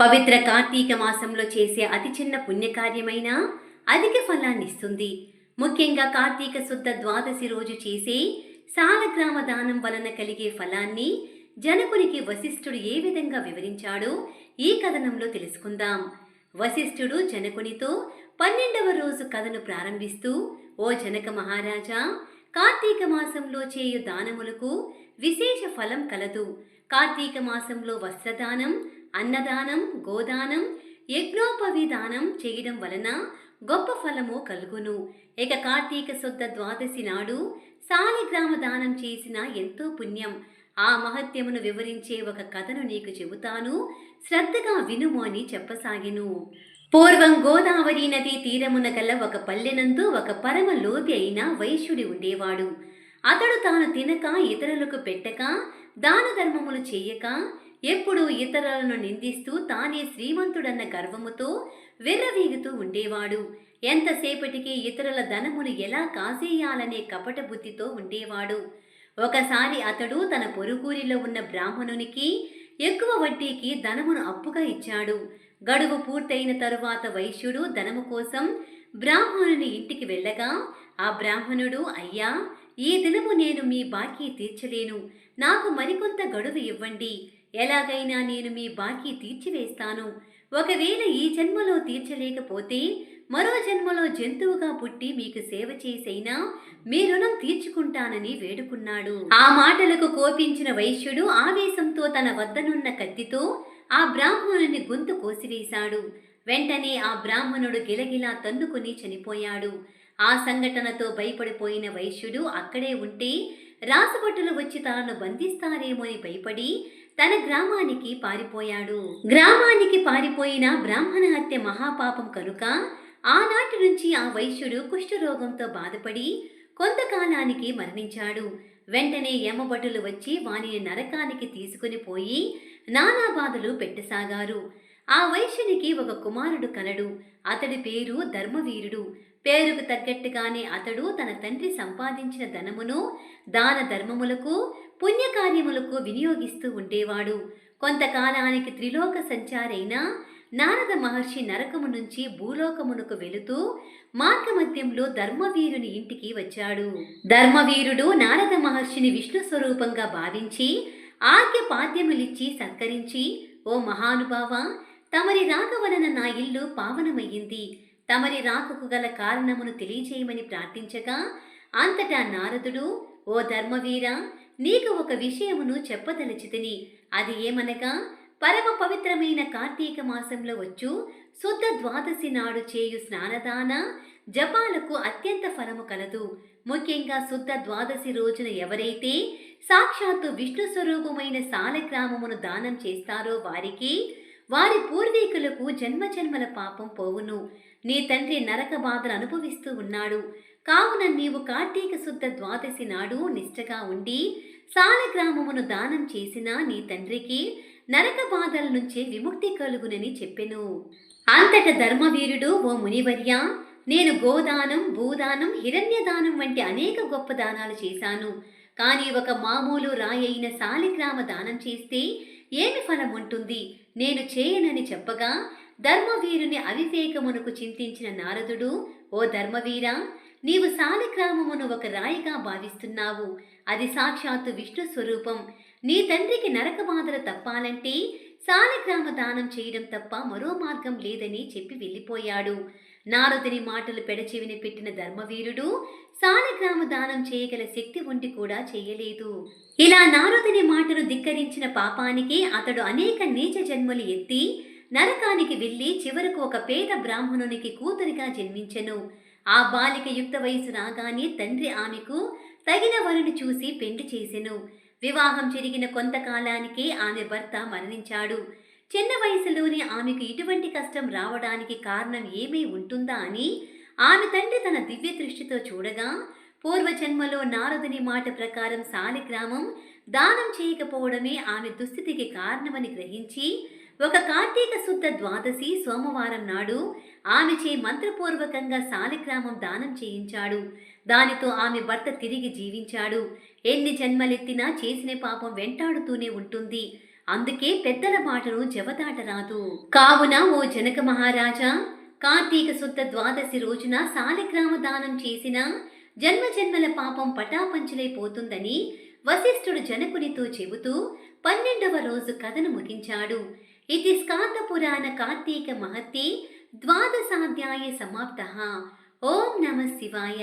పవిత్ర కార్తీక మాసంలో చేసే అతి చిన్న పుణ్యకార్యమైన అధిక ఫలాన్ని ఇస్తుంది ముఖ్యంగా కార్తీక శుద్ధ ద్వాదశి రోజు చేసే సాలగ్రామ దానం వలన కలిగే ఫలాన్ని జనకునికి వశిష్ఠుడు ఏ విధంగా వివరించాడో ఈ కథనంలో తెలుసుకుందాం. వశిష్ఠుడు జనకునితో పన్నెండవ రోజు కథను ప్రారంభిస్తూ ఓ జనక మహారాజా కార్తీక మాసంలో చేయు దానములకు విశేష ఫలం కలదు. కార్తీక మాసంలో వస్త్రదానం అన్నదానం గోదానం యజ్ఞోపవిధానం చేయడం వలన గొప్ప ఫలము కలుగును. ఇక కార్తీక శుద్ధ ద్వాదశి నాడు సాలిగ్రామ దానం చేసిన ఎంతో పుణ్యం. ఆ మహత్యమును వివరించే ఒక కథను నీకు చెబుతాను. శ్రద్ధగా వినుము అని చెప్పసాగిను. పూర్వం గోదావరి నది తీరమున గల ఒక పల్లెనందు ఒక పరమ లోభి అయిన వైశ్యుడి ఉండేవాడు. అతడు తాను తినక ఇతరులకు పెట్టక దాన ధర్మములు చేయక ఎప్పుడూ ఇతరులను నిందిస్తూ తానే శ్రీమంతుడన్న గర్వముతో వెర్రవీగుతూ ఉండేవాడు. ఎంతసేపటికి ఇతరుల ధనమును ఎలా కాజేయాలనే కపట బుద్ధితో ఉండేవాడు. ఒకసారి అతడు తన పొరుగురిలో ఉన్న బ్రాహ్మణునికి ఎక్కువ వడ్డీకి ధనమును అప్పుగా ఇచ్చాడు. గడువు పూర్తయిన తరువాత వైశ్యుడు ధనము కోసం బ్రాహ్మణుని ఇంటికి వెళ్ళగా ఆ బ్రాహ్మణుడు అయ్యా ఈ దినము నేను మీ బాకీ తీర్చలేను. నాకు మరికొంత గడువు ఇవ్వండి. ఎలాగైనా నేను మీ బాకీ తీర్చివేస్తాను. ఒకవేళ ఈ జన్మలో తీర్చలేకపోతే మరో జన్మలో జంతువుగా పుట్టి మీకు సేవ చేసైనా మీ రుణం తీర్చుకుంటానని వేడుకున్నాడు. ఆ మాటలకు కోపించిన వైశ్యుడు ఆవేశంతో తన వద్దనున్న కత్తితో ఆ బ్రాహ్మణుని గొంతు కోసివేశాడు. వెంటనే ఆ బ్రాహ్మణుడు గిలగిలా తన్నుకుని చనిపోయాడు. ఆ సంఘటనతో భయపడిపోయిన వైశ్యుడు అక్కడే ఉంటే రాసుభటులు వచ్చి తనను బంధిస్తారేమో అని భయపడి తన గ్రామానికి పారిపోయాడు. గ్రామానికి పారిపోయిన బ్రాహ్మణ హత్య మహాపాపం కనుక ఆనాటి నుంచి ఆ వైశ్యుడు కుష్ఠరోగంతో బాధపడి కొంతకాలానికి మరణించాడు. వెంటనే యమభటులు వచ్చి వానిని నరకానికి తీసుకుని పోయి నానా బాధలు పెట్టసాగారు. ఆ వైశ్యునికి ఒక కుమారుడు కలడు. అతడి పేరు ధర్మవీరుడు. పేరుకు తగ్గట్టుగానే అతడు తన తండ్రి సంపాదించిన ధనమును దాన ధర్మములకు పుణ్యకార్యములకు వినియోగిస్తూ ఉండేవాడు. కొంతకాలానికి త్రిలోక సంచారైన నారద మహర్షి నరకము నుంచి భూలోకమునకు వెళుతూ మార్గమధ్యంలో ధర్మవీరుని ఇంటికి వచ్చాడు. ధర్మవీరుడు నారద మహర్షిని విష్ణు స్వరూపంగా భావించి ఆజ్ఞ పాద్యములిచ్చి సత్కరించి ఓ మహానుభావ తమరి రాక వలన నా ఇల్లు పావనమయ్యింది. తమరి రాకుకు గల కారణమును తెలియజేయమని ప్రార్థించగా అంతటా నారదుడు ఓ ధర్మవీర నీకు ఒక విషయమును చెప్పదలచితిని. అది ఏమనగా పరమ పవిత్రమైన కార్తీక మాసంలో వచ్చు శుద్ధ ద్వాదశి నాడు చేయు స్నానదాన జపాలకు అత్యంత ఫలము కలదు. ముఖ్యంగా శుద్ధ ద్వాదశి రోజున ఎవరైతే సాక్షాత్తు విష్ణు స్వరూపమైన సాలగ్రామమును దానం చేస్తారో వారికి వారి పూర్వీకులకు జన్మజన్మల పాపం పోవును. నీ తండ్రి నరక బాధలు అనుభవిస్తూ ఉన్నాడు. కావున నీవు కార్తీక శుద్ధ ద్వాదశి నాడు నిష్ఠగా ఉండి సాలగ్రామమును దానం చేసిన నీ తండ్రికి నరక బాధల నుంచే విముక్తి కలుగునని చెప్పెను. అంతట ధర్మవీరుడు ఓ మునివర్య నేను గోదానం భూదానం హిరణ్యదానం వంటి అనేక గొప్ప దానాలు చేశాను. కానీ ఒక మామూలు రాయైన సాలిగ్రామ దానం చేస్తే ఏమి ఫలం ఉంటుంది? నేను చేయనని చెప్పగా ధర్మవీరుని అవివేకమునకు చింతించిన నారదుడు ఓ ధర్మవీర నీవు సాలిగ్రామమును ఒక రాయిగా భావిస్తున్నావు. అది సాక్షాత్తు విష్ణు స్వరూపం. నీ తండ్రికి నరక బాధలు తప్పాలంటే సాలిగ్రామ దానం చేయడం తప్ప మరో మార్గం లేదని చెప్పి వెళ్ళిపోయాడు. నారదుని మాటలు పెడచెవిని పెట్టిన ధర్మవీరుడు సాలిగ్రామ దానం చేయగల శక్తి ఉండి కూడా చేయలేదు. ఇలా నారదుని మాటను ధిక్కరించిన పాపానికి అతడు అనేక నీచ జన్మలు ఎత్తి నరకానికి వెళ్ళి చివరకు ఒక పేద బ్రాహ్మణునికి కూతురిగా జన్మించెను. ఆ బాలిక యుక్త వయసు రాగానే తండ్రి ఆమెకు తగిన వరుని చూసి పెండి చేసెను. వివాహం జరిగిన కొంతకాలానికే ఆమె భర్త మరణించాడు. చిన్న వయసులోనే ఆమెకు ఇటువంటి కష్టం రావడానికి కారణం ఏమై ఉంటుందా అని ఆమె తండ్రి తన దివ్య దృష్టితో చూడగా పూర్వజన్మలో నారదుని మాట ప్రకారం సాలిగ్రామం దానం చేయకపోవడమే ఆమె దుస్థితికి కారణమని గ్రహించి ఒక కార్తీక శుద్ధ ద్వాదశి సోమవారం నాడు ఆమెచే మంత్రపూర్వకంగా సాలిగ్రామం దానం చేయించాడు. దానితో ఆమె భర్త తిరిగి జీవించాడు. ఎన్ని జన్మలెత్తినా చేసిన పాపం వెంటాడుతూనే ఉంటుంది. అందుకే పెద్దల మాటను జవదాటరాదు. కావున ఓ జనక మహారాజా కార్తీక శుద్ధ ద్వాదశి రోజున సాలిగ్రామ దానం చేసిన జన్మ జన్మల పాపం పటాపంచలైపోతుందని వశిష్ఠుడు జనకునితో చెబుతూ పన్నెండవ రోజు కథను ముగించాడు. ఇది స్కాందపురాణ కార్తీక మహత్తి ద్వాదశాధ్యాయ సమాప్త ఓం నమ శివాయ